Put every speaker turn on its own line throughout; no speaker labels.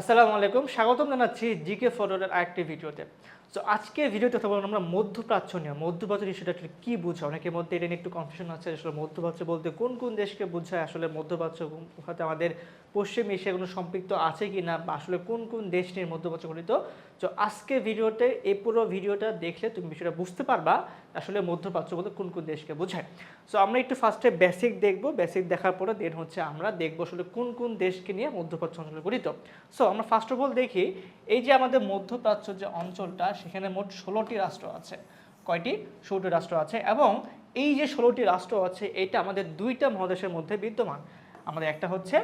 আসসালামু আলাইকুম, স্বাগতম জানাচ্ছি জিকে ফলোয়ারের আরেকটি ভিডিওতে। তো আজকে ভিডিওতে কথা বলব আমরা মধ্যপ্রাচ্য নিয়ে। মধ্যপ্রাচ্য আসলে কী বোঝায়? অনেকের মধ্যে এটা নিয়ে একটু কনফিউশন আছে, আসলে মধ্যপ্রাচ্য বলতে কোন কোন দেশকে বোঝায়? আসলে মধ্যপ্রাচ্য সাথে আমাদের পশ্চিম এশিয়া কোনো সম্পৃক্ত আছে কি না? বা আসলে কোন কোন দেশ নিয়ে মধ্যপ্রাচ্য গঠিত? তো আজকে ভিডিওতে, এই পুরো ভিডিওটা দেখলে তুমি বিষয়টা বুঝতে পারবা আসলে মধ্যপ্রাচ্য বলতে কোন কোন দেশকে বোঝায়। সো আমরা একটু ফার্স্টে বেসিক দেখব। বেসিক দেখার পরে দেন হচ্ছে আমরা দেখব আসলে কোন কোন দেশকে নিয়ে মধ্যপ্রাচ্য অঞ্চল গঠিত। সো আমরা ফার্স্ট অফ অল দেখি, এই যে আমাদের মধ্যপ্রাচ্য যে অঞ্চলটা, সেখানে মোট ষোলোটি রাষ্ট্র আছে। কয়টি? ষোলোটি রাষ্ট্র আছে। এবং এই যে ষোলোটি রাষ্ট্র আছে, এটা আমাদের দুইটা মহাদেশের মধ্যে বিদ্যমান। আমাদের একটা হচ্ছে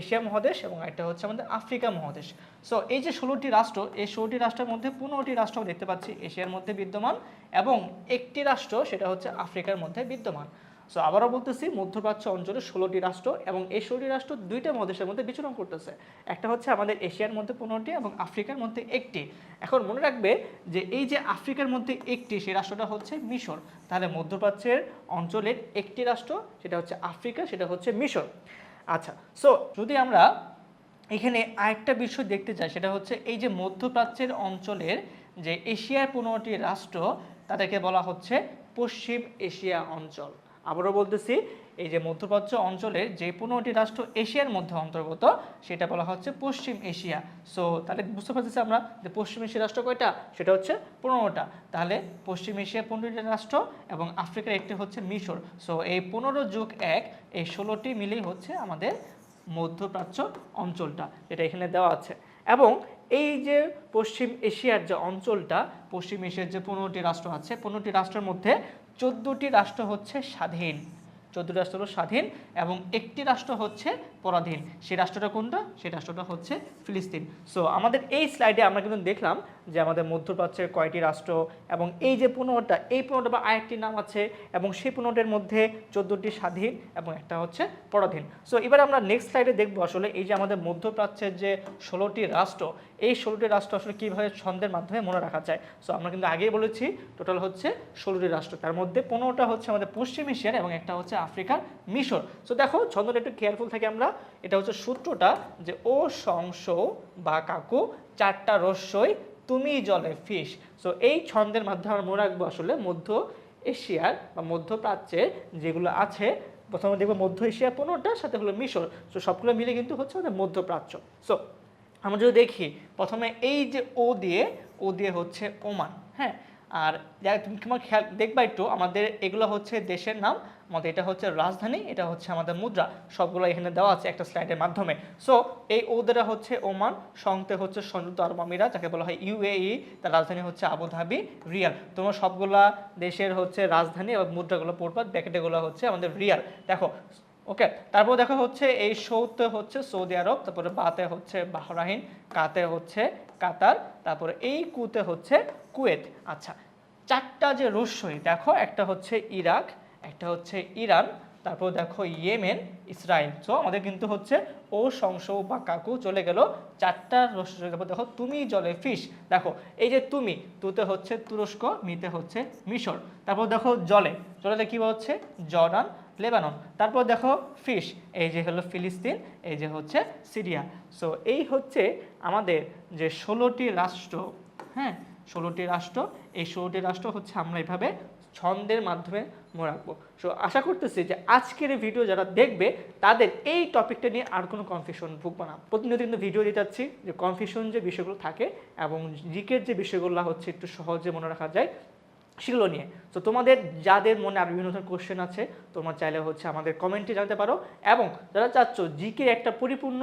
এশিয়া মহাদেশ এবং একটা হচ্ছে আমাদের আফ্রিকা মহাদেশ। সো এই যে ষোলোটি রাষ্ট্র, এই ষোলোটি রাষ্ট্রের মধ্যে পনেরোটি রাষ্ট্র দেখতে পাচ্ছি, এশিয়ার মধ্যে বিদ্যমান এবং একটি রাষ্ট্র সেটা হচ্ছে আফ্রিকার মধ্যে বিদ্যমান। সো আবারও বলতেছি, মধ্যপ্রাচ্য অঞ্চলে ষোলোটি রাষ্ট্র এবং এই ষোলোটি রাষ্ট্র দুইটা মহাদেশের মধ্যে বিচরণ করতেছে। একটা হচ্ছে আমাদের এশিয়ার মধ্যে পনেরোটি এবং আফ্রিকার মধ্যে একটি। এখন মনে রাখবে যে এই যে আফ্রিকার মধ্যে একটি, সেই রাষ্ট্রটা হচ্ছে মিশর। তাহলে মধ্যপ্রাচ্যের অঞ্চলের একটি রাষ্ট্র, সেটা হচ্ছে আফ্রিকা, সেটা হচ্ছে মিশর। আচ্ছা সো যদি আমরা এখানে আরেকটা বিষয় দেখতে চাই, সেটা হচ্ছে এই যে মধ্যপ্রাচ্যের অঞ্চলের যে এশিয়ার পনেরোটি রাষ্ট্র, তাদেরকে বলা হচ্ছে পশ্চিম এশিয়া অঞ্চল। আবারও বলতেছি, এই যে মধ্যপ্রাচ্য অঞ্চলের যে পনেরোটি রাষ্ট্র এশিয়ার মধ্যে অন্তর্গত, সেটা বলা হচ্ছে পশ্চিম এশিয়া। সো তাহলে বুঝতে পারতেছি আমরা যে পশ্চিম এশিয়া রাষ্ট্র কয়টা? সেটা হচ্ছে পনেরোটা। তাহলে পশ্চিম এশিয়া পনেরোটি রাষ্ট্র এবং আফ্রিকার একটি হচ্ছে মিশর। সো এই পনেরো যুগ এক, এই ষোলোটি মিলেই হচ্ছে আমাদের মধ্যপ্রাচ্য অঞ্চলটা, যেটা এখানে দেওয়া আছে। এবং এই যে পশ্চিম এশিয়ার যে অঞ্চলটা, পশ্চিম এশিয়ার যে পনেরোটি রাষ্ট্র আছে, পনেরোটি রাষ্ট্রের মধ্যে চোদ্দোটি রাষ্ট্র হচ্ছে স্বাধীন। চোদ্দ রাষ্ট্র হলো স্বাধীন এবং একটি রাষ্ট্র হচ্ছে পরাধীন। সেই রাষ্ট্রটা কোনটা? সেই রাষ্ট্রটা হচ্ছে ফিলিস্তিন। সো আমাদের এই স্লাইডে আমরা কিন্তু দেখলাম যে আমাদের মধ্যপ্রাচ্যের কয়টি রাষ্ট্র এবং এই যে পনেরোটা, এই পনেরোটা বা আরেকটি নাম আছে এবং সেই পনেরোটার মধ্যে চোদ্দোটি স্বাধীন এবং একটা হচ্ছে পরাধীন। সো এবার আমরা নেক্সট স্লাইডে দেখব আসলে এই যে আমাদের মধ্যপ্রাচ্যের যে ষোলোটি রাষ্ট্র, এই ষোলোটি রাষ্ট্র আসলে কীভাবে ছন্দের মাধ্যমে মনে রাখা যায়? সো আমরা কিন্তু আগেই বলেছি টোটাল হচ্ছে ষোলোটি রাষ্ট্র। তার মধ্যে পনেরোটা হচ্ছে আমাদের পশ্চিম এশিয়ার এবং একটা হচ্ছে আফ্রিকার মিশর। সো দেখো ছন্দটা একটু কেয়ারফুল থাকে আমরা, এটা হচ্ছে সূত্রটা যে ও সংস বা কাকু চারটা রস্যই তুমি জলে ফিস সো এই ছন্দের মাধ্যমে আমরা মনে রাখব আসলে মধ্য এশিয়ার বা মধ্যপ্রাচ্যের যেগুলো আছে, প্রথমে দেখব মধ্য এশিয়া পনেরোটার সাথে হলো মিশর। সো সবগুলো মিলে কিন্তু হচ্ছে আমাদের মধ্যপ্রাচ্য। সো আমরা যদি দেখি, প্রথমে এই যে ও দিয়ে ও দিয়ে হচ্ছে ওমান হ্যাঁ? আর দেখ- তুমি তোমার খেয়াল দেখবা একটু, আমাদের এগুলো হচ্ছে দেশের নাম, আমাদের এটা হচ্ছে রাজধানী, এটা হচ্ছে আমাদের মুদ্রা সবগুলো এখানে দেওয়া আছে একটা স্লাইডের মাধ্যমে। সো এই ওদেরা হচ্ছে ওমান, সংতে হচ্ছে সংযুক্ত আরব আমিরাত, যাকে বলা হয় ইউএই তার রাজধানী হচ্ছে আবুধাবি রিয়াল। তোমার সবগুলা দেশের হচ্ছে রাজধানী এবং মুদ্রাগুলো পড়বা, ব্যাকেটেগুলো হচ্ছে আমাদের রিয়াল। দেখো, ওকে, তারপর দেখো হচ্ছে এই সৌতে হচ্ছে সৌদি আরব, তারপরে বাতে হচ্ছে বাহরাইন, কাতে হচ্ছে কাতার, তারপরে এই কুতে হচ্ছে কুয়েত। আচ্ছা চারটা যে রস্যই দেখো, একটা হচ্ছে ইরাক, একটা হচ্ছে ইরান, তারপর দেখো ইয়েমেন, ইসরায়েল। সো আমাদের কিন্তু হচ্ছে ও সংস বা কাকু চলে গেল চারটা রস্য তারপর দেখো, তুমি জলে ফিশ দেখো, এই যে তুমি, তুতে হচ্ছে তুরস্ক, মিতে হচ্ছে মিশর। তারপর দেখো জলে জলে কি হচ্ছে? জর্ডান। লেবানন। তারপর দেখো ফিশ, এই যে হলো ফিলিস্তিন, এই যে হচ্ছে সিরিয়া। সো এই হচ্ছে আমাদের যে ষোলোটি রাষ্ট্র হ্যাঁ? ষোলোটি রাষ্ট্র, এই ষোলোটি রাষ্ট্র হচ্ছে আমরা এভাবে ছন্দের মাধ্যমে মনে রাখব। সো আশা করতেছি যে আজকের ভিডিও যারা দেখবে, তাদের এই টপিকটা নিয়ে আর কোনো কনফিউশন ভুগবে না। প্রতিনিয়ত কিন্তু ভিডিও দিয়ে যাচ্ছি যে কনফিউশন যে বিষয়গুলো থাকে এবং জিকের যে বিষয়গুলো হচ্ছে একটু সহজে মনে রাখা যায় সেগুলো নিয়ে। তো তোমাদের যাদের মনে আর বিভিন্ন ধরনের কোশ্চেন আছে, তোমরা চাইলে হচ্ছে আমাদের কমেন্টে জানতে পারো। এবং যারা চাচ্ছ জিকে একটা পরিপূর্ণ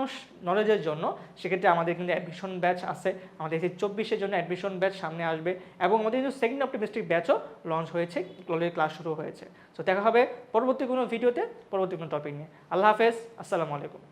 নলেজের জন্য, সেক্ষেত্রে আমাদের কিন্তু অ্যাডমিশন ব্যাচ আছে। আমাদের এই চব্বিশের জন্য অ্যাডমিশন ব্যাচ সামনে আসবে। এবং আমাদের কিন্তু সেকেন্ড অপটিমিস্টিক ব্যাচও লঞ্চ হয়েছে অলরেডি ক্লাস শুরু হয়েছে। তো দেখা হবে পরবর্তী কোনো ভিডিওতে পরবর্তী কোনো টপিক নিয়ে। আল্লাহ হাফেজ, আসসালামু আলাইকুম।